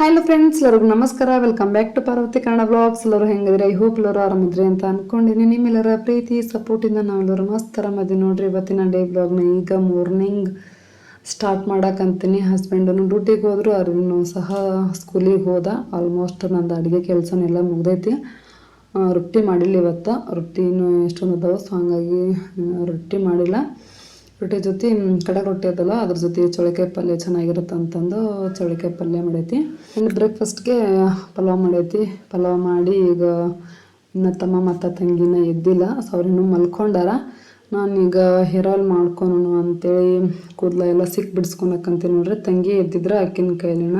Hello friends ಎಲ್ಲರಿಗೂ ನಮಸ್ಕಾರ. Welcome back to Parvathi Kannada blogs ಎಲ್ಲರೂ ಹೆಂಗಿದ್ರೆ ಐ ಹೋಪ್ ಎಲ್ಲರೂ ಆರಾಮದ್ರಿ ಅಂತ ಅನ್ಕೊಂಡಿದ್ದೀನಿ. ನಿಮ್ಮೆಲ್ಲರ ಪ್ರೀತಿ ಸಪೋರ್ಟಿಂದ ನಾವೆಲ್ಲರೂ ಮಸ್ತ್ ಆರಾಮದಿ ನೋಡ್ರಿ. ಇವತ್ತಿನ ಡೇ ಬ್ಲಾಗ್ನ ಈಗ ಮಾರ್ನಿಂಗ್ ಸ್ಟಾರ್ಟ್ ಮಾಡಕ್ಕಂತೀನಿ ಹಸ್ಬೆಂಡನು ಡ್ಯೂಟಿಗೆ ಹೋದ್ರು ಅವ್ರನ್ನು ಸಹ ಸ್ಕೂಲಿಗೆ ಹೋದ. ಆಲ್ಮೋಸ್ಟ್ ನಂದು ಅಡುಗೆ ಕೆಲಸನೆಲ್ಲ ಮುಗ್ದೈತಿ. ರೊಟ್ಟಿ ಮಾಡಿಲ್ಲ ಇವತ್ತು. ರೊಟ್ಟಿನೂ ಎಷ್ಟೊಂದು ಅದಾವೆ ಸೊ ಹಾಗಾಗಿ ರೊಟ್ಟಿ ಮಾಡಿಲ್ಲ. ರೊಟ್ಟಿ ಜೊತೆ ಕಡ ರೊಟ್ಟಿ ಅದಲ್ಲ, ಅದ್ರ ಜೊತೆ ಚೌಳಿಕಾಯಿ ಪಲ್ಯ ಚೆನ್ನಾಗಿರುತ್ತೆ ಅಂತಂದು ಚೌಳಿಕಾಯಿ ಪಲ್ಯ ಮಾಡೈತಿ. ಇನ್ನು ಬ್ರೇಕ್ಫಾಸ್ಟ್ಗೆ ಪಲಾವ್ ಮಾಡೈತಿ. ಪಲಾವ್ ಮಾಡಿ ಈಗ ನನ್ನ ತಮ್ಮ ಮತ್ತು ತಂಗಿನ ಎದ್ದಿಲ್ಲ, ಸೊ ಅವ್ರಿನ್ನೂ ಮಲ್ಕೊಂಡಾರ. ನಾನೀಗ ಹೇರ್ ಆಯಿಲ್ ಮಾಡ್ಕೊಳೋಣ ಅಂತೇಳಿ ಕೂದಲ ಎಲ್ಲ ಸಿಕ್ಕಿ ಬಿಡಿಸ್ಕೊಳಕ್ಕಂತೀನಿ ನೋಡ್ರಿ. ತಂಗಿ ಎದ್ದಿದ್ರೆ ಅಕ್ಕಿನ ಕೈಲಿನ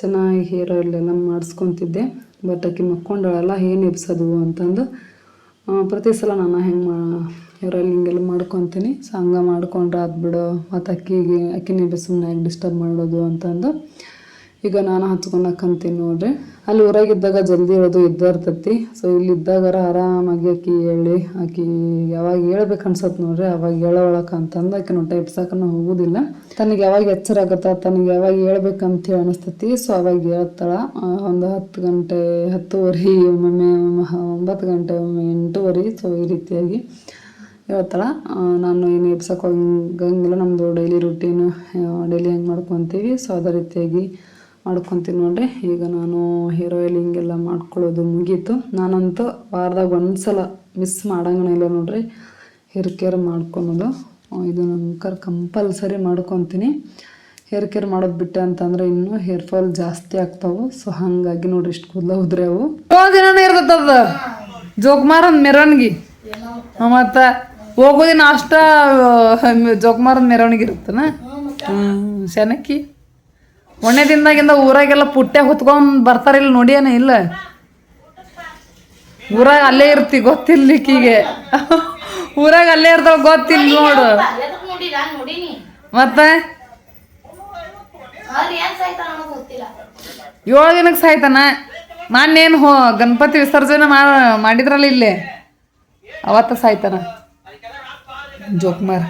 ಚೆನ್ನಾಗಿ ಹೇರ್ ಆಯಿಲ್ ಎಲ್ಲ ಮಾಡಿಸ್ಕೊತಿದ್ದೆ. ಬಟ್ ಅಕ್ಕಿ ಮಕ್ಕೊಂಡಾಳಲ್ಲ, ಏನು ಎಬ್ಸೋದು ಅಂತಂದು ಪ್ರತಿ ಸಲ ನಾನು ಹೆಂಗೆ ಮಾ ಹಿಂಗೆಲ್ಲ ಮಾಡ್ಕೊತೀನಿ. ಸೊ ಹಂಗೆ ಮಾಡ್ಕೊಂಡ್ರೆ ಅದು ಮತ್ತು ಅಕ್ಕಿಗೆ, ಅಕ್ಕಿನೇ ಸುಮ್ಮನೆ ಹೆಂಗೆ ಡಿಸ್ಟರ್ಬ್ ಮಾಡೋದು ಅಂತಂದು ಈಗ ನಾನು ಹಚ್ಕೊಳಕ್ಕಂತೀನಿ ನೋಡ್ರಿ. ಅಲ್ಲಿ ಊರಾಗಿದ್ದಾಗ ಜಲ್ದಿ ಹೇಳೋದು ಇದ್ದೇ ಇರ್ತೈತಿ. ಸೊ ಇಲ್ಲಿ ಇದ್ದಾಗಾರ ಆರಾಮಾಗಿ ಅಕ್ಕಿ ಹೇಳಿ ಆಕಿ ಯಾವಾಗ ಹೇಳ್ಬೇಕು ಅನ್ಸತ್ತೆ ನೋಡ್ರಿ. ಅವಾಗ ಹೇಳೋಳಕ ಅಂತಂದು ಆಕಿನ ನೋಟ ಎಬ್ಸಕ್ಕನ ಹೋಗುದಿಲ್ಲ. ತನಗೆ ಯಾವಾಗ ಎಚ್ಚರ ಆಗತ್ತ, ತನಗೆ ಯಾವಾಗ ಹೇಳ್ಬೇಕಂತ ಹೇಳಿ ಅನಿಸ್ತೈತಿ. ಸೊ ಅವಾಗ ಹೇಳ್ತಾಳ ಒಂದು ಹತ್ತು ಗಂಟೆ ಹತ್ತುವರೆ, ಒಮ್ಮೊಮ್ಮೆ ಒಂಬತ್ತು ಗಂಟೆ ಒಮ್ಮೆ ಎಂಟೂವರೆ. ಸೊ ಈ ರೀತಿಯಾಗಿ ಆ, ನಾನು ಏನು ಎಬ್ಸಕ್ಕೆ ಹೋಗಂಗಿಲ್ಲ ನಮ್ಮದು ಡೈಲಿ ರುಟೀನು ಡೈಲಿ ಹೆಂಗೆ ಮಾಡ್ಕೊತೀವಿ. ಸೊ ಅದೇ ರೀತಿಯಾಗಿ ಮಾಡ್ಕೊತೀನಿ ನೋಡ್ರಿ. ಈಗ ನಾನು ಹೇರ್ ಆಯಿಲ್ ಹಿಂಗೆಲ್ಲ ಮಾಡ್ಕೊಳ್ಳೋದು ಮುಗೀತು. ನಾನಂತೂ ವಾರದಾಗ ಒಂದು ಸಲ ಮಿಸ್ ಇಲ್ಲ ನೋಡ್ರಿ. ಹೇರ್ ಕೇರ್ ಮಾಡ್ಕೊಳೋದು. ಇದು ನಂಕರ್ ಕಂಪಲ್ಸರಿ ಮಾಡ್ಕೊತೀನಿ. ಹೇರ್ ಕೇರ್ ಮಾಡೋದು ಬಿಟ್ಟೆ ಅಂತಂದ್ರೆ ಇನ್ನೂ ಹೇರ್ ಫಾಲ್ ಜಾಸ್ತಿ ಆಗ್ತಾವು. ಸೊ ಹಾಗಾಗಿ ನೋಡ್ರಿ ಇಷ್ಟು ಕೂದಲ ಉದ್ರೆ ಅವು ದಿನ ಇರ್ತದ ಜೋಗ್ಮಾರನ್ ಮೆರವಣಿಗೆ. ಮತ್ತ ಹೋಗೋದಿನ ಅಷ್ಟ ಜೋಕ್ಮಾರದ ಮೆರವಣಿಗೆ ಇರುತ್ತನ? ಹ್ಮ್ ಶನಕ್ಕಿ ಒಣ್ಣೆ ದಿನದಾಗಿಂದ ಊರಾಗೆಲ್ಲ ಪುಟ್ಟೆ ಹೊತ್ಕೊಂಡ್ ಬರ್ತಾರಿಲ್ಲ ನೋಡಿಯೇನ ಇಲ್ಲ? ಊರಾಗ ಅಲ್ಲೇ ಇರ್ತಿ ಗೊತ್ತಿರ್ಲಿಕ್ಕೀಗೆ. ಊರಾಗ ಅಲ್ಲೇ ಇರ್ತಾವ ಗೊತ್ತಿಲ್ಲ ನೋಡು ಮತ್ತೆ? ಏಳು ದಿನಕ್ಕೆ ಸಾಯ್ತಾನ? ಮಾನ್ಯೇನು ಹೋ ಗಣಪತಿ ವಿಸರ್ಜನೆ ಮಾಡಿದ್ರಲ್ಲ ಇಲ್ಲಿ? ಅವತ್ತ ಸಾಯ್ತಾನ. ಜೋಕ್ಮಾರ್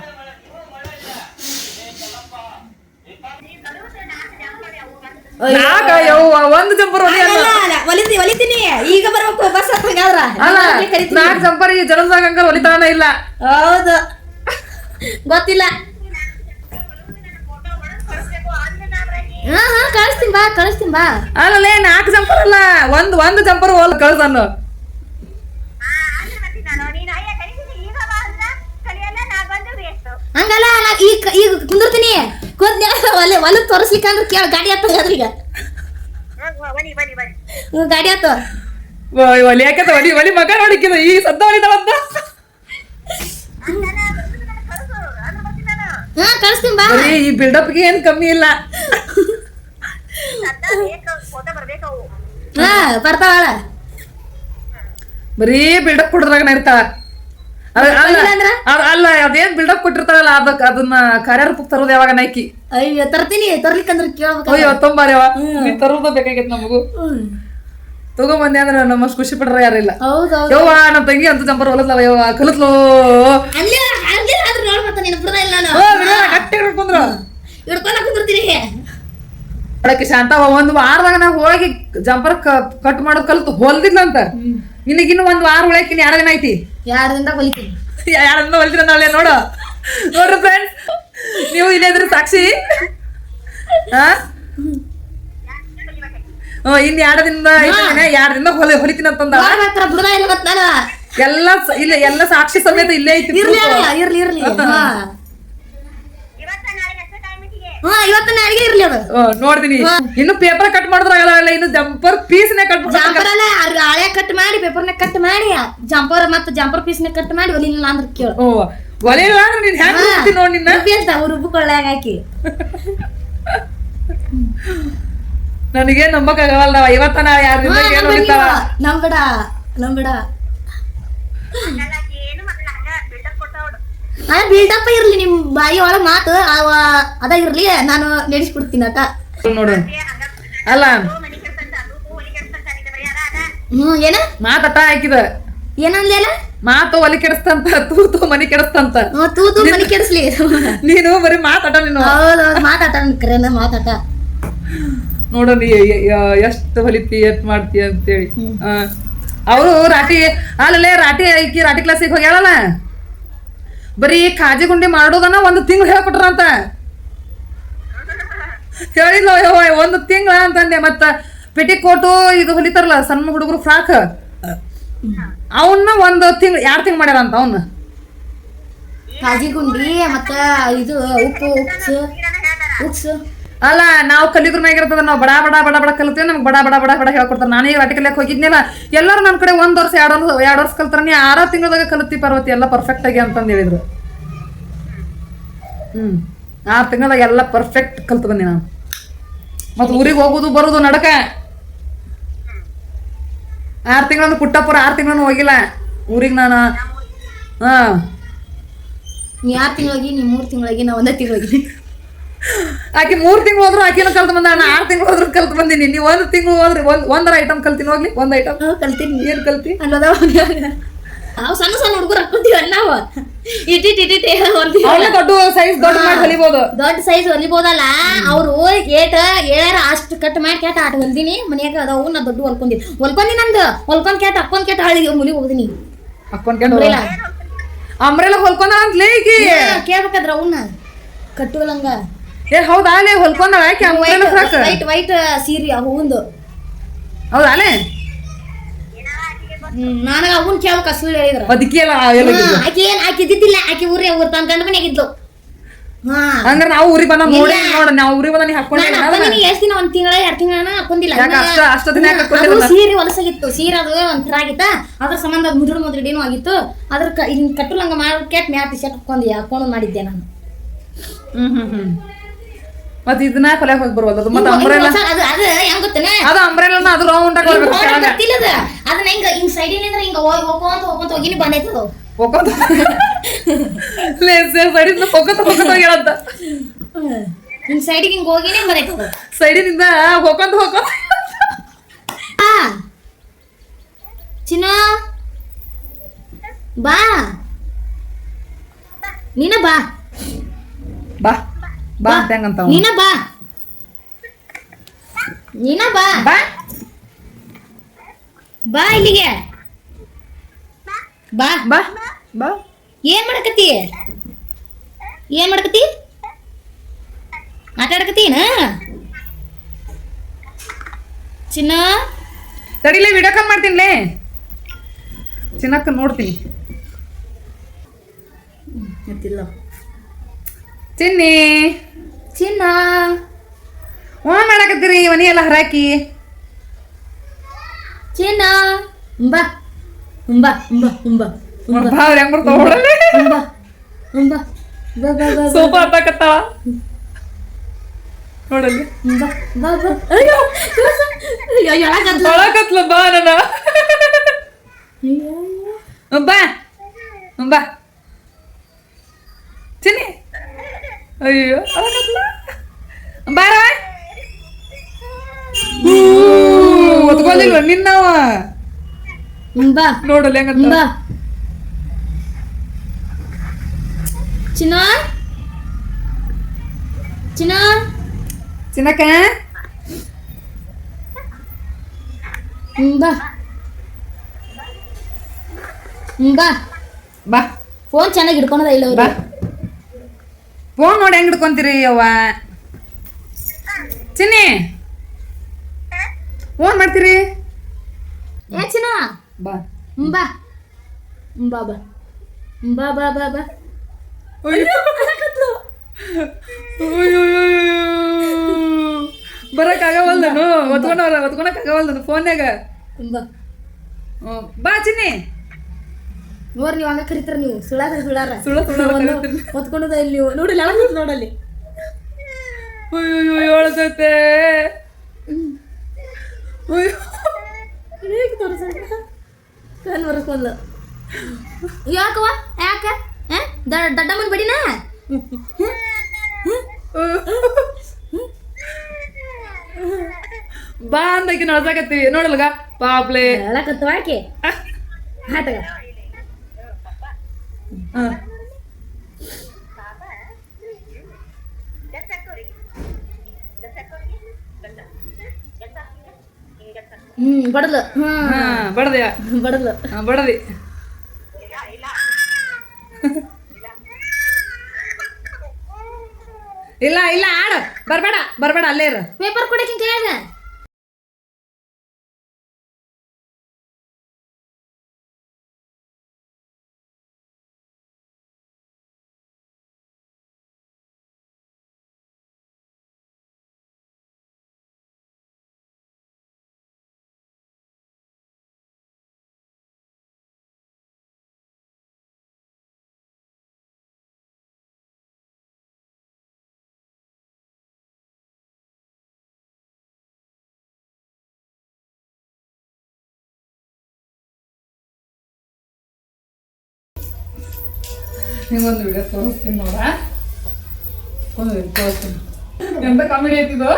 ನಾಕ ಯವ್ವ ಒಂದು ಜಂಪರ್ ಹೊಡಿ ಅಲ್ಲ. ಒಲಿತಿ ಒಲಿತೀನಿ. ಈಗ ಬರ್ಬೇಕು ಬಸ್ ನಾಲ್ಕು ಜಂಪರ್ ಈ ಇಲ್ಲ. ಹೌದು. ಗೊತ್ತಿಲ್ಲ. ಹಾ ಹಾ ಕಳಿಸ್ತೀನಿ ಬಾ ಕಳಿಸ್ತೀನಿ ಬಾ. ಅಲ್ಲಲೇ ನಾಲ್ಕು ಜಂಪರ್ ಅಲ್ಲ. ಒಂದ್ ಒಂದು ಜಂಪರ್ ಹೋಲ್ ಕಳ್ಸನ್ನು ಹಂಗಲ್ಲ ನಾ ಈಗ ಈಗ ಕುಂದಿರ್ತೀನಿ. ಕುಂದ್ ಒಲೆ ಒಲೆ ತೋರಿಸ್ಲಿಕ್ಕೆ ಅಂದ್ರೆ ಕೇಳ ಗಾಡಿ ಹತ್ತ ಈಗ. ಹ್ಞೂ ಗಾಡಿ ಹತ್ತ. ಒಲೆ ಯಾಕೆ ಒಲಿ ಒಲಿ ಮಗ ನೋಡಿಕ್ಕಿದ ಈ ಸದ್ದ ಹೊಲಿತಾಳಂತ ಹಾ ಕಳಿಸ್ತೀನಿ ಬಾ. ಈ ಬಿಲ್ಡಪ್ಗೆ ಏನು ಕಮ್ಮಿ ಇಲ್ಲ. ಹಾ ಬರ್ತಾವಳ ಬರೀ ಬಿಲ್ಡಪ್ ಕೊಡ್ದ್ರಾಗನ ಇರ್ತಾಳ. ಅಲ್ಲ ಅದೇನ್ ಬಿಲ್ಡಪ್ ಕೊಟ್ಟಿರ್ತಾರಲ್ಲ ಅದಕ್ಕೆ ಅದನ್ನ ಕಾರ್ಯರೂಪಕ್ಕೆ ತರೋದು ಯಾವಾಗ ನೈಕಿ ಅಯ್ಯೋ ತರ್ತೀನಿ ತರ್ಲಿಕ್ಕಂದ್ರೆ ಕೇಳ್ಬೇಕು ಅಯ್ಯೋ ತೊಂಬಾರ್ಯವ ನೀ ತರೋದ ಬೇಕಾಗೈತ್ ನಮಗೂ. ತಗೊಂಬಂದೆ ಅಂದ್ರೆ ನಮ್ಮ ಖುಷಿ ಪಡ್ರ ಯಾರಿಲ್ಲ. ಯವ್ವ ನಮ್ಮ ತಂಗಿ ಅಂತ ಜಂಪರ್ ಹೊಲದ್ಲವ ಯವ್ವ ಕಲತ್ಲೋ ಗಟ್ಟಿ ಹಿಡ್ಕೊಂಡ್ರ. ಹಿಡ್ಕೊಳ ಅದಕ್ಕೆ ಶಾಂತವ ಒಂದ್ ವಾರದಾಗ ನಾ ಹೋಗಿ ಜಂಪರ್ ಕಟ್ ಮಾಡೋದ್ ಕಲ್ತು ಹೊಲ್ದಿಲ್ಲ ಅಂತ ನಿನಗಿನ್ನು ಒಂದು ವಾರ ಉಳಕಿನ ಯಾರ ದಿನ ಐತಿ? ಯಾರಿಂದ ಹೊಲಿತೀನಿ? ಯಾರನ್ನ ಹೊಲ್ದಿರ ನಾಳೆ ನೋಡು. ನೋಡ್ರಿ ಫ್ರೆಂಡ್ಸ್ ನೀವು ಇಲ್ಲೇ ಇದ್ರ ಸಾಕ್ಷಿ. ಹಾ ಇನ್ ಯಾರ್ದಿಂದ ದಿನದ ಎರಡು ದಿನ ಹೊಲಿ ಹೊಲಿತೀನಿ ಅಂತಂದ ಎಲ್ಲ ಇಲ್ಲ ಎಲ್ಲ ಸಾಕ್ಷಿ ಸಮೇತ ಇಲ್ಲೇ ಐತಿ ಇರ್ಲಿ ಇರ್ಲಿ ಇರ್ಲಿ. ಹಾ ಇವತ್ತ ನಾಳೆಗೆ ಇರ್ಲಿ ಅದು ನೋಡ್ತೀನಿ. ಇನ್ನು ಪೇಪರ್ ಕಟ್ ಮಾಡಿದ್ರಾಗಲ್ಲ ಇನ್ನು ಜಂಪರ್ ಪೀಸ್ ನೇ ಕಟ್ ಜಂಪರ್ ಅಲ್ಲ ಹಳೆ ಕಟ್ ಮಾಡಿ ಪೇಪರ್ ನೇ ಕಟ್ ಮಾಡಿ ಜಂಪರ್ ಮತ್ತೆ ಜಂಪರ್ ಪೀಸ್ ನೇ ಕಟ್ ಮಾಡಿ ಒಲಿಲ್ಲ ಅಂದ್ರೆ ಕೇಳು. ಓ ಒಲಿಲ್ಲ ಅಂದ್ರೆ ನೀನ್ ಹೆಂಗ್ ನೋಡ್ ನಿನ್ನ? ಅಂತ ರುಬ್ಬಿಕೊಳ್ಳಾಗ ಹಾಕಿ. ನನಗೆ ನಂಬಕ್ಕಾಗವಲ್ಲ ಇವತ್ತ ನಾ ಯಾರು. ನಂಬಿಡ ನಂಬಿಡ ಆ ಬಿಲ್ಡಪ್ ಇರ್ಲಿ ನಿಮ್ ಬಾಯಿ ಒಳಗ್ ಮಾತು ಅವ ಅದ ಇರ್ಲಿ ನಾನು ನಡೆಸ್ಬಿಡ್ತೀನಿ ಆತ. ನೋಡು. ಅಲ್ಲ. ಹ್ಮ್ ಏನ? ಮಾತಟ ಹಾಕಿದ. ಏನಂದ್ಲೇನ ಮಾತು ಒಲಿ ಕೆಡಿಸ್ತಂತ ತೂತು ಮನಿ ಕೆಡಿಸ್ತಂತ. ತೂತು ಮನಿ ಕೆಡಿಸ್ಲಿ. ನೀನು ಬರೀ ಮಾತಾಟ ನೀನು. ಮಾತಾಟ ಕರೆನ ಮಾತಾಟ ನೋಡೋಣ ಎಷ್ಟು ಹೊಲಿತಿ ಎಷ್ಟ್ ಮಾಡ್ತಿ ಅಂತೇಳಿ. ಅವರು ರಾಟಿ ಅಲ್ಲೇ ರಾಟಿ ಐಕಿ ರಾಟಿ ಕ್ಲಾಸಿಗೆ ಹೋಗ್ಯಾಳಲ್ಲ? ಬರೀ ಕಾಜಿ ಗುಂಡಿ ಮಾಡೋದನ್ನ ಒಂದು ತಿಂಗಳು ಹೇಳ್ಕೊಟ್ರಂತ ಹೇಳಿಲ್ಲ ಒಂದು ತಿಂಗಳ ಅಂತಂದೆ, ಮತ್ತ ಪೆಟಿ ಕೋಟು ಇದು ಹೊಲಿತಾರಲ್ಲ, ಸಣ್ಣ ಹುಡುಗರು ಫ್ರಾಕ್. ಅವನ್ನ ಒಂದು ತಿಂಗಳು ಎರಡು ತಿಂಗಳು ಮಾಡ್ಯಾರಂತ ಅವನ್ನ ಕಾಜಿ ಗುಂಡಿ, ಮತ್ತ ಇದು ಉಪ್ಪು, ಉಪ್ಸು ಉಪ್ಸು. ಅಲ್ಲ ನಾವು ಕಲಿಗ್ರ ಮ್ಯಾಗಿರ್ತದ ನಾವು ಬಡ ಬಡ ಬಡ ಬಡ ಕಲಿತೀವಿ ನಮ್ಗೆ ಬಡ ಬಡ ಬಡ ಬಡ ಹೇಳ್ಕೊಡ್ತಾರೆ. ನಾನು ಈಗ ರಾಟಿ ಕಲಿಯಕ್ಕೆ ಹೋಗಿದ್ನಲ್ಲ ಎಲ್ಲರೂ ನನ್ನ ಕಡೆ ಒಂದು ವರ್ಷ ಎರಡು ವರ್ಷ ಎರಡು ವರ್ಷ ಕಲ್ತಾರ. ನೀ ಆರ ತಿಂಗಳದಾಗ ಕಲಿತಿ ಪರ್ವತಿ ಎಲ್ಲ ಪರ್ಫೆಕ್ಟ್ ಆಗಿ ಅಂತಂದು ಹೇಳಿದ್ರು. ಹ್ಞೂ ಆರು ತಿಂಗಳದಾಗ ಎಲ್ಲ ಪರ್ಫೆಕ್ಟ್ ಕಲ್ತು ಬಂದಿ ನಾನು. ಮತ್ತು ಊರಿಗೆ ಹೋಗೋದು ಬರೋದು ನಡಕ. ಆರು ತಿಂಗಳಂದು ಪುಟ್ಟಪ್ಪರ ಆರು ತಿಂಗಳ ಹೋಗಿಲ್ಲ. ಊರಿಗೆ ನಾನು. ಹಾಂ. ನೀ ಆರು ತಿಂಗಳಿಗೆ ನೀ ಮೂರು ತಿಂಗಳಿಗೆ ನಾ ಒಂದೇ ತಿಂಗಳಿಗೆ. ಆಕೆ ಮೂರು ತಿಂಗಳು ಹೋದ್ರು ಆಕಿನ ಕಲ್ತು ಬಂದ ಆರ್ ಆರು ತಿಂಗಳು ಹೋದ್ರು ಕಲ್ತು ಬಂದೀನಿ. ನೀವು ಒಂದು ತಿಂಗಳು ಹೋದ್ರೆ ಒಂದ್ ಒಂದರ ಐಟಮ್ ಕಲ್ತೀನಿ ಹೋಗ್ಲಿ ಒಂದ್ ಐಟಮ್ ಕಲ್ತೀನಿ. ಏನ್ ಕಲ್ತಿ? ಅಲ್ಲದ ನಾವು ಸಣ್ಣ ಸಣ್ಣ ಹುಡುಗರು ಹಾಕೊಂತೀವಲ್ಲ ನಾವು ಇಟ್ಟಿಟ್ ಇಟ್ಟಿಟ್ ದೊಡ್ಡ ಸೈಜ್ ದೊಡ್ಡ ಮಾಡಿ ಹೊಲಿಬೋದು. ದೊಡ್ಡ ಸೈಜ್ ಹೊಲಿಬೋದಲ್ಲ ಅವರು ಏಟ ಏಳಾರ ಅಷ್ಟು ಕಟ್ ಮಾಡಿ ಕೇಟ ಆಟ ಹೊಲ್ದಿನಿ. ಮನ್ಯಾಗ ಅದಾವು ನಾ ದೊಡ್ಡ ಹೊಲ್ಕೊಂಡಿ. ಹೊಲ್ಕೊಂಡಿ ನಂದು ಹೊಲ್ಕೊಂಡ್ ಕೇಟ ಅಕ್ಕೊಂದ್ ಕೇಟ ಹಳಿ ಮುಲಿ ಹೋಗ್ದಿನಿ. ಹಾಕೊಂಡ್ಕೊಂಡು ಅಮ್ರೆಲ್ಲ ಹೊಲ್ಕೊಂಡ ಅಂತಲೇ ಈಕಿ? ಕೇಳ್ಬೇಕಾದ್ರ ಅವನ್ನ ಕಟ್ಟುವಲಂಗ. ಏ ಹೌದಾ ಅಲ್ಲೇ ಹೊಲ್ಕೊಂಡ ಆಕೆ ಫ್ರಾಕ್ ವೈಟ್ ವೈಟ್ ಸೀರೆ ಹೂವಂದು ಹೌದಾ ಅಲ್ಲೇ ನನಗ ಅವನ್ ಕೇಳ್ಬೇಕ ಸುಳ್ಳು ಹೇಳಿದ್ರು. ಅದಕ್ಕೆ ಎಲ್ಲ ಆಕಿ ಏನ್ ಆಕಿ ಇದ್ದಿದ್ದಿಲ್ಲ ಆಕಿ ಊರೇ ಊರ್ ತನ್ನ ಗಂಡ ಮನೆಯಾಗಿದ್ಲು ಹಾ. ಅಂದ್ರೆ ನಾವು ಊರಿಗೆ ಬಂದ ನೋಡಿ ನೋಡ ನಾವು ಊರಿಗೆ ಬಂದ ಹಾಕೊಂಡು ಎಷ್ಟ್ ದಿನ ಒಂದ್ ತಿಂಗಳ ಎರಡ್ ತಿಂಗಳ ಹಾಕೊಂಡಿಲ್ಲ ಅಷ್ಟ ಅಷ್ಟ ದಿನ ಅದು ಸೀರೆ ಹೊಲಸಾಗಿತ್ತು. ಸೀರೆ ಅದು ಒಂಥರ ಆಗಿತ್ತ ಅದ್ರ ಸಂಬಂಧ ಮುದುಡು ಮುದುಡಿನೂ ಆಗಿತ್ತು. ಅದ್ರ ಇದನ್ನ ಕಟ್ಟುಲಂಗ ಮಾಡಿ ಕೆಟ್ಟ ಮ್ಯಾಟ್ ಟಿ ಶರ್ಟ್ ಹಾಕೊಂಡಿ ಹಾಕೊಂಡು ಮಾಡಿದ್ದೆ ನಾನು. ಹ್ಮ್ ಹ್ಮ್ ಹ್ಮ್. ಮತ್ ಇದನ್ನ ಕೊಲೆ ಹೋಗಿ ಬರ್ಬೋದು ಅದು ಮತ್ತೆ ಅಂಬ್ರೆಲ್ಲ ಅದು ಅದು ಹೆಂಗ್ ಗೊತ್ತೇನ? ಅದು ಅಂಬ್ರೆಲ್ಲ ಅದು ರೌಂಡ್ ಆಗಿ ಬರ್ಬೇಕು ಗೊತ್ತಿಲ್ಲ ಅದು ಅದನ್ನ ಹಿಂಗ ಹಿಂಗ್ ಸೈಡಿನಿಂದ ಹಿಂಗ ಹೋಗಿ ಹೋಗೋಂತ ಹೋಗ್ಕೊಂತ ಹೋಗಿನಿ ಬಂದೈತೆ ಅದು. ಹೋಗೋದು ಲೇಸರ್ ಸೈಡಿಂದ ಹೋಗೋತ ಹೋಗೋತ ಹೇಳಂತ ಹಿಂಗ್ ಸೈಡಿಗೆ ಹಿಂಗ್ ಹೋಗಿನೇ ಬಂದೈತೆ ಅದು. ಸೈಡಿನಿಂದ ಹೋಗೋಂತ ಹೋಗೋ ಆ. ಚಿನ್ನ. ಬಾ. ನೀನ ಬಾ. ಬಾ. ಬಾ. ಅಂತ ನೀನ ಬಾ. ನೀನ ಬಾ. ಬಾ. ಬಾ ಇಲ್ಲಿಗೆ. ಬಾ. ಬಾ. ಬಾ. ಏನ್ ಮಾಡಕತ್ತಿ? ಏನ್ ಮಾಡಕತ್ತಿ? ಆಟ ಆಡಕತ್ತೀನ ಚಿನ್ನ? ತಡಿಲೇ ವಿಡಿಯೋ ಕಾಲ್ ಮಾಡ್ತೀನಿಲೇ? ಚಿನ್ನಕ್ಕ ನೋಡ್ತೀನಿ. ಗೊತ್ತಿಲ್ಲ. ಚಿನ್ನಿ. ಚಿನ್ನ. ಓನ್ ಮಾಡಕತ್ತೀರಿ ಮನಿ ಎಲ್ಲ ಹರಾಕಿ. ಚಿನ್ನ. ಉಂಬಾ ಉಂಬಾ ಉಂಬಾ ಉಂಬಾ ಉಂಬಾ ಬಾ ಹೆಂಗ್ ಬರ್ತಾವ ನೋಡಲ್ಲಿ ಉಂಬಾ ಉಂಬಾ ಬಾ ಬಾ ಬಾ ಸೋಫಾ ಹತ್ತಾಕತ್ತಾವ. ನೋಡಲ್ಲಿ. ಬಾ ಬಾ ಬಾ. ಅಯ್ಯೋ. ಅಯ್ಯೋ ಎಳಗದ್ಲ ಒಳಕತ್ಲ ಬಾ ನನ್ನ. ಬಾ. ಬಾ. ಚಿನ್ನಿ. ಅಯ್ಯೋ ಬಾರ ಒತ್ಕೊಲಿಲ್ವ ನಿನ್ನವ ನೋಡಲ್ಲ ಹೆಂಗಂತ ಚಿನ್ನ ಚಿನ್ನ ಚಿನ್ನಕ್ಕ ಉಂಬಾ ಉಂಬಾ ಬಾ ಫೋನ್ ಚೆನ್ನಾಗಿ ಹಿಡ್ಕೊಳದ ಇಲ್ಲ ಬಾ ಫೋನ್ ನೋಡಿ ಹೆಂಗ್ ಹಿಡ್ಕೊಂತೀರಿ ಅವ್ವ ಚಿನ್ನಿ ಫೋನ್ ಮಾಡ್ತೀರಿ? ಏ ಚಿನ್ನ ಬಾ. ಬಾ. ಬಾ ಬಾ. ಬಾ ಬಾ ಬಾ ಬಾ. ಬರಕ್ ಆಗವಲ್ದನು ಒತ್ಕೊಂಡವ್ರ ಒತ್ಕೊಳಕ್ ಆಗವಲ್ದನು ಫೋನ್ಯಾಗ. ಬಾ ಚಿನ್ನಿ. ನೋಡ್ರಿ ನೀವು ಹಂಗ ಕರಿತಾರ ನೀವು. ಸುಳಾರ ಸುಳಾರ ಸುಳ್ಳ ಸುಳ್ಳ ಕರೀತೀರಿ. ಹೊತ್ಕೊಂಡದ ಇಲ್ಲಿ ನೋಡಿ ಎಳ ನೋಡಲ್ಲಿ. ಅಯ್ಯೋ. ಹೇಳ್ತೈತೆ ಹೇಗೆ ತೋರಿಸ ಕಣ್ ಬರ್ಸ್ಕೊಂಡ್ಲು ಯಾಕವ ಯಾಕ? ದಡ್ಡಮ್ಮನ್ ಬಡಿನಾ? ಬಾ ಅಂದಾಕಿ ನಡ್ಸಾಕತ್ತೀವಿ ನೋಡಲ್ಗ? ಪಾಪ್ಲೆ. ಹೇಳಕತ್ತವಾಕೆ ಆಟಗ. ಹ. ಹ್ಮ್ ಬಡದ್ಲು ಹ್ಮ್ ಹಾ ಬಡದ್ಯಾ ಬಡದ್ಲು ಹಾ, ಬಡದಿ ಇಲ್ಲ ಇಲ್ಲ ಆಡ ಬರ್ಬೇಡ ಬರ್ಬೇಡ ಅಲ್ಲೇ ಇರು ಪೇಪರ್ ಕೊಡಕ್ಕೆ ಕೈಯಾಗ ನಿಂಗೊಂದು ವಿಡಿಯೋ ತೋರಿಸ್ತೀನಿ ನೋಡ. ಒಂದು ತೋರಿಸ್ತೀನಿ. ಎಂತ ಕಾಮಿಡಿ ಐತಿದು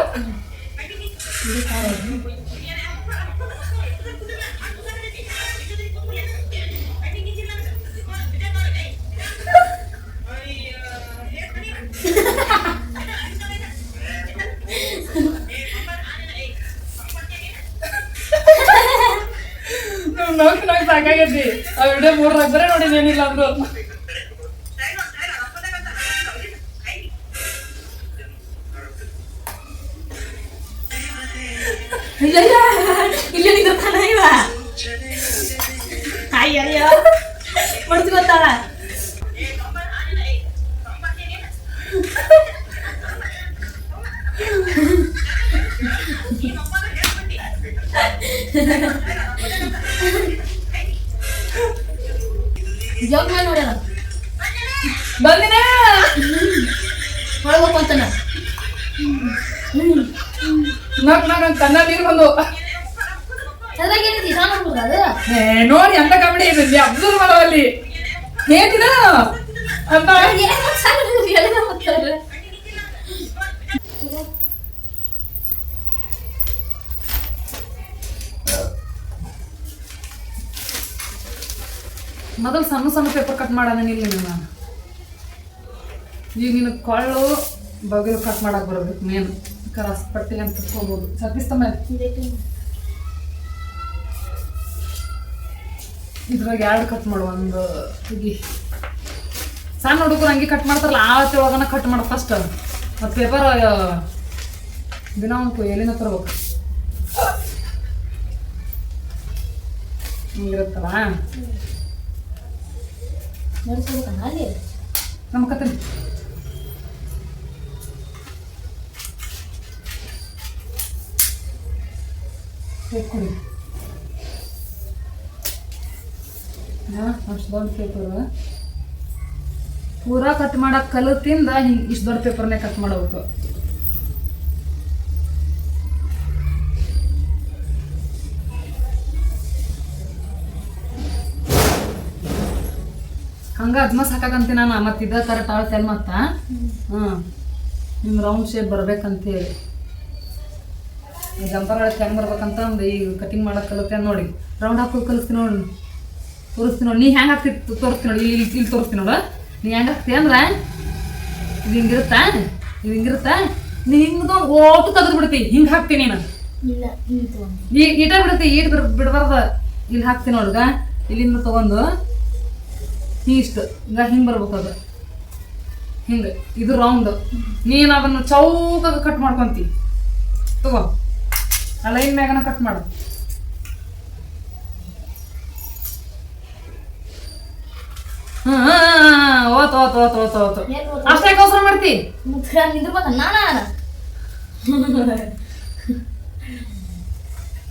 ಸಾಕಾಗೈತಿ. ಆ ವಿಡಿಯೋ ಮೂರ್ ಬರೇ ನೋಡಿನಿ ಏನಿಲ್ಲ ಅಂದ್ರು. ಇಲ್ಲ ಇಲ್ಲ ಇಲ್ಲ ನಿಂದಿರ್ತಾನ ಇವ ಅಯ್ಯಯ್ಯೋ ಮಡ್ಸ್ಕೊತಾಳ ಜೋಕ್ ಮಾಡಿ ನೋಡ್ಯಾರ ಬಂದಿನ ಒಳಗೆ ಹೋಗ್ಕೊಂತಾನ ಹುಡುಗ್ರು ಏ, ನೋಡಿ ಅಂತ ಕಾಮಿಡಿ ಇದೆ ಅಬ್ದುಲ್ ಮಾಡೋ ಹೇಗಿದ ಮೊದಲು ಸಣ್ಣ ಸಣ್ಣ ಪೇಪರ್ ಕಟ್ ಮಾಡಿಲ್ಲ ನಾನು ಈಗ ನಿನಗೆ ಕೊಳ್ಳು, ಬಗಲು ಕಟ್ ಮಾಡಕ್ ಬರ್ಬೇಕು ಮೇನ್ ಕರಾಸ್ ಪಟ್ಟಿ ಅಂತ ತಗೋಬೋದು ಸತೀಸ್ತ ಮೇಲೆ ಇದ್ರಾಗ ಎರಡು ಕಟ್ ಮಾಡು ಒಂದು ಹುಗಿ ಸಣ್ಣ ಹುಡುಗರು ಹಂಗೆ ಕಟ್ ಮಾಡ್ತಾರಲ್ಲ ಆ ಒಳಗನ ಕಟ್ ಮಾಡು ಫಸ್ಟ್ ಮತ್ತು ಪೇಪರ್ ದಿನ ಒಂದು ಎಲ್ಲಿನ ತರ್ಬೇಕು? ಹಿಂಗಿರುತ್ತಲ್ಲ ನಡ್ಸ್ಕೊಬೇಕಣ್ಣ ಅಲ್ಲಿ? ಕತೆ ಕೊಡಿ ಅಷ್ಟು ದೊಡ್ಡ ಪೇಪರ್ ಪೂರಾ ಕಟ್ ಮಾಡಕ್ ಕಲಿತಿಂದ ಹಿಂಗೆ ಇಷ್ಟು ದೊಡ್ಡ ಪೇಪರ್ನೇ ಕಟ್ ಮಾಡಬೇಕು. ಹಂಗ ಅದ್ಮ ಸಾಕಾಗಂತೀನಿ ನಾನು, ಮತ್ತೆ ತರ ಥರ ಟಾಳ್ತೇನೆ ಮತ್ತ? ಹಾಂ. ನಿಮ್ಮ ರೌಂಡ್ ಶೇಪ್ ಬರ್ಬೇಕಂತೇಳಿ. ಈ ಜಂಪರ್ ಒಳಗೆ ಹೆಂಗೆ ಬರ್ಬೇಕಂತ ಒಂದು ಈಗ ಕಟಿಂಗ್ ಮಾಡಕ್ಕೆ ಕಲಿತೆ ನೋಡಿ. ರೌಂಡ್ ಹಾಕೋದು ಕಲಿಸ್ತೀನಿ ನೋಡಿ. ತೋರಿಸ್ತೀನಿ ನೋಡಿ. ನೀ ಹೆಂಗೆ ಹಾಕ್ತಿ ತೋರಿಸ್ತೀನಿ ನೋಡಿ. ಇಲ್ಲಿ ಇಲ್ಲಿ ತೋರಿಸ್ತೀನಿ ನೋಡು. ನೀ ಹೆಂಗೆ ಹಾಕ್ತಿ ಅಂದ್ರೆ ಇದು ಹಿಂಗಿರುತ್ತಾ ಇದು ಹಿಂಗಿರುತ್ತಾ ನೀ ಹಿಂಗೆ ಓಟು ತೆಗೆದು ಬಿಡ್ತಿ. ಹಿಂಗೆ ಹಾಕ್ತೀನಿ ನೀನು. ಹಿಂಗೆ ಈ ಈಟ ಬಿಡ್ತಿ. ಈಟ್ ಬಿಡ್ ಬಿಡಬಾರ್ದ. ಇಲ್ಲಿ ಹಾಕ್ತೀನಿ ನೋಡ್ಗ ಇಲ್ಲಿಂದ ತಗೊಂಡು ಇಷ್ಟು. ಈಗ ಹಿಂಗೆ ಬರ್ಬೇಕು ಅದು. ಹಿಂಗೆ. ಇದು ರೌಂಡ್ ನೀನು ಅದನ್ನು ಚೌಕಾಗ ಕಟ್ ಮಾಡ್ಕೊಂತಿ. ತಗೋ. ಆ ಲೈನ್ ಮ್ಯಾಗನ ಕಟ್ ಮಾಡು. ಓತ್ ಓತ್ ಓತ್ ಓತ್ ಓತ್? ಅಷ್ಟೇ ಅವಸರ ಮಾಡ್ತಿ?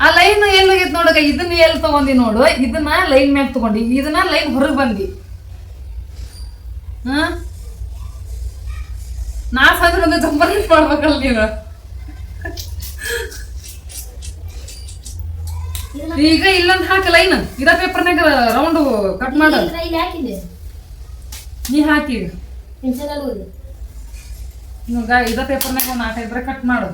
ಆ ಲೈನ್ ಎಲ್ಲೋಗೈತೆ ನೋಡಕ ಇದನ್ನ ಎಲ್ಲಿ ತಗೊಂಡಿ ನೋಡು. ಇದನ್ನ ಲೈನ್ ಮ್ಯಾಗ ತಗೊಂಡಿ. ಇದನ್ನ ಲೈನ್ ಹೊರಗೆ ಬಂದಿ. ಹಾ ನಾ ಸಾಧ್ರ ಒಂದು ಜಂಪರ್ ಮಾಡ್ಬೇಕಲ್ಲ ನೀನು. ಈಗ ಇಲ್ಲಂತ ಹಾಕ ಲೈನ್. ಇದ ಪೇಪರ್ನಾಗ ರೌಂಡ್ ಕಟ್ ಮಾಡು. ನೀ ಹಾಕಿ ಇದ ಪೇಪರ್ನಾಗ ಒಂದು ಆಟ ಇದ್ರೆ ಕಟ್ ಮಾಡು.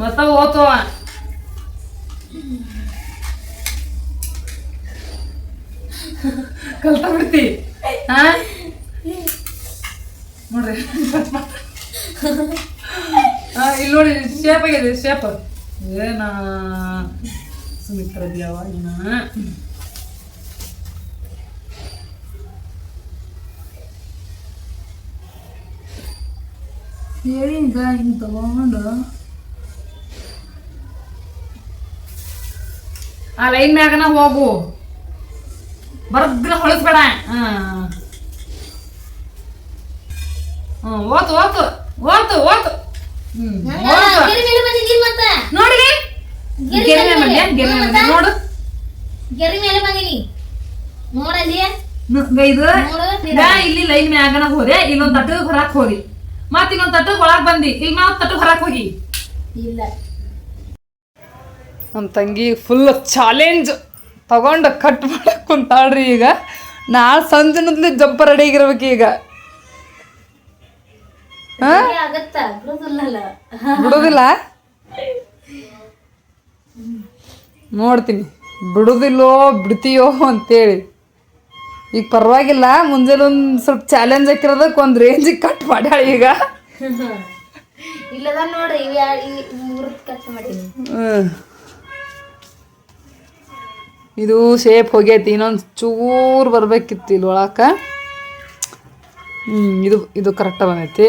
ಮತ್ತ ಓತವ ಕಲ್ತ ಬಿಡ್ತಿ. ಹಾ? ನೋಡ್ರಿ. ಇಲ್ಲಿ ನೋಡಿ ಶೇಪ್ ಆಗಿದೆ ಶೇಪ್ ಏನ? ಸುಮಿತ್ರ ಯಾವ ಇನ್ನ. ಹೇಳಿ ಈಗ ಹಿಂಗೆ ತಗೊಂಡು. ಆ ಲೈನ್ ಮ್ಯಾಗನ ಹೋಗು. ಬರ್ದ್ರ ಹೊಳಸ್ಬೇಡ. ಹಾಂ. ಹ್ಞೂ ಓತು ಓತು ಓತು ಓತು ನೋಡಿ ಗೆರೆ ಗೆರೆ ಮೇಲೆ ಮೇಲೆ ಗೆರೆ ಮೇಲೆ ಮತ್ತೆ? ನೋಡು. ಗೆರಿ ಮೇಲೆ ಬಂದಿನಿ. ನೋಡಲ್ಲಿ ನ- ಇದು. ನೋಡು ಈಗ ಇಲ್ಲಿ ಲೈನ್ ಮ್ಯಾಗನ ಹೋದೆ. ಇಲ್ಲೊಂದ್ ತಟ್ಟು ಹೊರಕ್ ಹೋಗಿ ಮತ್ ಇನ್ನೊಂದ್ ತಟ್ಟು ಒಳಗ್ ಬಂದಿ. ಇಲ್ಲಿ ಮಾವ್ ತಟ್ಟು ಹೊರಕ್ ಹೋಗಿ. ಇಲ್ಲ. ನಮ್ಮ ತಂಗಿ ಫುಲ್ ಚಾಲೆಂಜ್ ತಗೊಂಡು ಕಟ್ ಮಾಡಕ್ ಕುಂತಾಳ್ರಿ ಈಗ. ನಾಳೆ ಸಂಜೆನದ್ಲಿ ಜಂಪ ರೆಡಿ ಆಗಿರ್ಬೇಕು ಈಗ. ಬಿಡೋದಿಲ್ಲ? ನೋಡ್ತೀನಿ. ಬಿಡುದಿಲ್ಲೋ ಬಿಡ್ತೀಯೋ ಅಂತೇಳಿ. ಈಗ ಪರವಾಗಿಲ್ಲ ಮುಂಜಾನೆ ಒಂದು ಸ್ವಲ್ಪ ಚಾಲೆಂಜ್ ಹಾಕಿರೋದಕ್ಕೆ ಒಂದು ರೇಂಜಿಗೆ ಕಟ್ ಮಾಡ್ಯಾಳ ಈಗ. ಇಲ್ಲದ ನೋಡ್ರಿ ಕಟ್ ಇದು ಶೇಪ್ ಹೋಗೈತಿ ಇನ್ನೊಂದು ಚೂರು ಬರ್ಬೇಕಿತ್ತು ಇಲ್ಲಿ ಒಳಕ್ಕೆ ಹ್ಞೂ ಇದು ಇದು ಕರೆಕ್ಟಾಗಿ ಬಂದೈತಿ.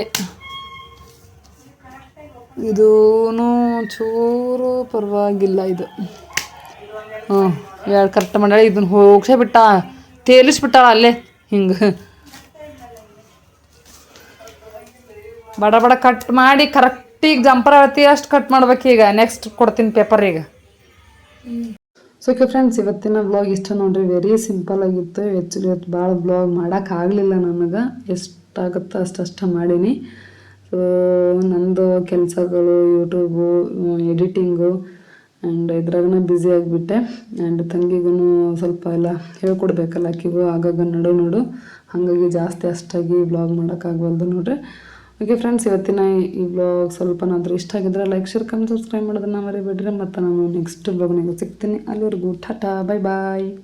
ಇದೂ ಚೂರು ಪರವಾಗಿಲ್ಲ ಇದು. ಹ್ಞೂ ಎರಡು ಕರೆಕ್ಟ್ ಮಾಡ್ಯಾಳ ಇದನ್ನ ಹೋಗ್ಸೇ ಬಿಟ್ಟ, ತೇಲಿಸ್ಬಿಟ್ಟಾಳ ಅಲ್ಲೇ, ಹಿಂಗೆ. ಬಡ ಬಡ ಕಟ್ ಮಾಡಿ ಕರೆಕ್ಟಿಗೆ ಜಂಪರ್ ಅಳತಿ, ಅಷ್ಟು ಕಟ್ ಮಾಡ್ಬೇಕು ಈಗ. ನೆಕ್ಸ್ಟ್ ಕೊಡ್ತೀನಿ ಪೇಪರ್ ಈಗ. ಸೊ ಫ್ರೆಂಡ್ಸ್ ಇವತ್ತಿನ ಬ್ಲಾಗ್ ಇಷ್ಟ ನೋಡ್ರಿ. ವೆರಿ ಸಿಂಪಲ್ ಆಗಿತ್ತು. ಆ್ಯಕ್ಚುಲಿ ಇವತ್ತು ಭಾಳ ಬ್ಲಾಗ್ ಮಾಡೋಕ್ಕಾಗಲಿಲ್ಲ ನನಗೆ. ಎಷ್ಟಾಗುತ್ತೋ ಅಷ್ಟು ಮಾಡೀನಿ. ಸೊ ನಂದು ಕೆಲಸಗಳು ಯೂಟ್ಯೂಬು ಎಡಿಟಿಂಗು ಆ್ಯಂಡ್ ಇದ್ರಾಗನ ಬ್ಯುಸಿ ಆಗಿಬಿಟ್ಟೆ. ಆ್ಯಂಡ್ ತಂಗಿಗೂ ಸ್ವಲ್ಪ ಎಲ್ಲ ಹೇಳ್ಕೊಡ್ಬೇಕಲ್ಲ, ಆಕಿಗೂ ಆಗಾಗ ನಡು ನಡು. ಹಾಗಾಗಿ ಜಾಸ್ತಿ ಅಷ್ಟಾಗಿ ಬ್ಲಾಗ್ ಮಾಡೋಕ್ಕಾಗವಲ್ದು ನೋಡ್ರಿ. ಓಕೆ ಫ್ರೆಂಡ್ಸ್ ಇವತ್ತಿನ ಈ- ಬ್ಲಾಗ್ ಸ್ವಲ್ಪನಾದರೂ ಇಷ್ಟ ಆಗಿದ್ರೆ ಲೈಕ್ ಶೇರ್ ಕಮ್ ಸಬ್ಸ್ಕ್ರೈಬ್ ಮಾಡೋದನ್ನ ಮರಿಬೇಡ್ರಿ. ಮತ್ತು ನಾನು ನೆಕ್ಸ್ಟ್ ಬ್ಲಾಗ್ನಾಗ ಸಿಗ್ತೀನಿ. ಅಲ್ಲಿವರೆಗೂ ಟಾಟಾ ಬಾಯ್ ಬಾಯ್